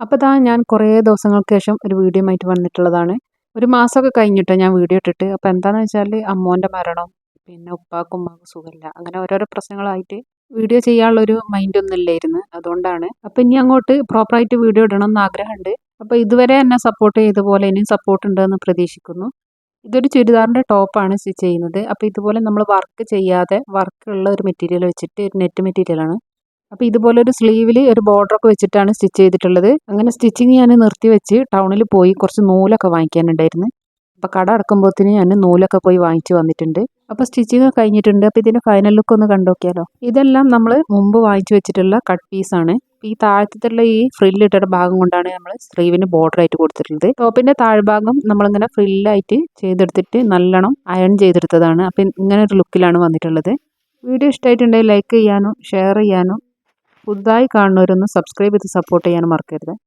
അപ്പോൾ താ ഞാൻ കുറേ ദിവസങ്ങൾക്ക് ശേഷം ഒരു വീഡിയോ ആയിട്ട് വന്നിട്ടുള്ളതാണ്. ഒരു മാസമൊക്കെ കഴിഞ്ഞിട്ട് ഞാൻ വീഡിയോ ഇട്ടിട്ട്. അപ്പോൾ എന്താണെന്ന് വെച്ചാൽ അമ്മോന്റെ മരണം പിന്നെ ഉപ്പാക്കും ഉമ്മാക്കും സുഖമില്ല. അങ്ങനെ ഓരോരോ പ്രശ്നങ്ങളായിട്ട് വീഡിയോ ചെയ്യാനുള്ളൊരു മൈൻഡൊന്നും ഇല്ലായിരുന്നു അതുകൊണ്ടാണ്. അപ്പോൾ ഇനി അങ്ങോട്ട് പ്രോപ്പറായിട്ട് വീഡിയോ ഇടണം എന്ന് ആഗ്രഹമുണ്ട്. അപ്പോൾ ഇതുവരെ എന്നെ സപ്പോർട്ട് ചെയ്ത പോലെ ഇനിയും സപ്പോർട്ട് ഉണ്ടെന്ന് പ്രതീക്ഷിക്കുന്നു. ഇതൊരു ചുരിദാറിന്റെ ടോപ്പാണ് സ്റ്റിച്ച് ചെയ്യുന്നത്. അപ്പോൾ ഇതുപോലെ നമ്മൾ വർക്ക് ചെയ്യാതെ വർക്കുള്ള ഒരു മെറ്റീരിയൽ വെച്ചിട്ട് ഒരു നെറ്റ് മെറ്റീരിയലാണ് അപ്പോൾ ഇതുപോലെ ഒരു സ്ലീവിൽ ഒരു ബോർഡറൊക്കെ വെച്ചിട്ടാണ് സ്റ്റിച്ച് ചെയ്തിട്ടുള്ളത്. അങ്ങനെ സ്റ്റിച്ചിങ് ഞാൻ നിർത്തി വെച്ച് ടൗണിൽ പോയി കുറച്ച് നൂലൊക്കെ വാങ്ങിക്കാനുണ്ടായിരുന്നു. അപ്പോൾ കട അടക്കുമ്പോഴത്തേന് ഞാൻ നൂലൊക്കെ പോയി വാങ്ങിച്ച് വന്നിട്ടുണ്ട്. അപ്പോൾ സ്റ്റിച്ചിങ് കഴിഞ്ഞിട്ടുണ്ട്. അപ്പോൾ ഇതിന്റെ ഫൈനൽ ലുക്ക് ഒന്ന് കണ്ടോക്കിയാലോ ഇതെല്ലാം നമ്മൾ മുമ്പ് വാങ്ങിച്ചു വെച്ചിട്ടുള്ള കട്ട് പീസാണ് ഈ താഴത്തുള്ള ഈ ഫ്രില്ലിട്ട ഭാഗം കൊണ്ടാണ് നമ്മൾ സ്ലീവിന് ബോർഡർ ആയിട്ട് കൊടുത്തിട്ടുള്ളത്. ടോപ്പിന്റെ താഴ്ഭാഗം നമ്മളിങ്ങനെ ഫ്രില്ലായിട്ട് ചെയ്തെടുത്തിട്ട് നല്ലോണം അയൺ ചെയ്തെടുത്തതാണ്. അപ്പം ഇങ്ങനെ ഒരു ലുക്കിലാണ് വന്നിട്ടുള്ളത്. വീഡിയോ ഇഷ്ടമായിട്ടുണ്ടെങ്കിൽ ലൈക്ക് ചെയ്യാനും ഷെയർ ചെയ്യാനും പുതുതായി കാണുന്നവരൊന്ന് സബ്സ്ക്രൈബ് ചെയ്ത് സപ്പോർട്ട് ചെയ്യാനും മറക്കരുത്.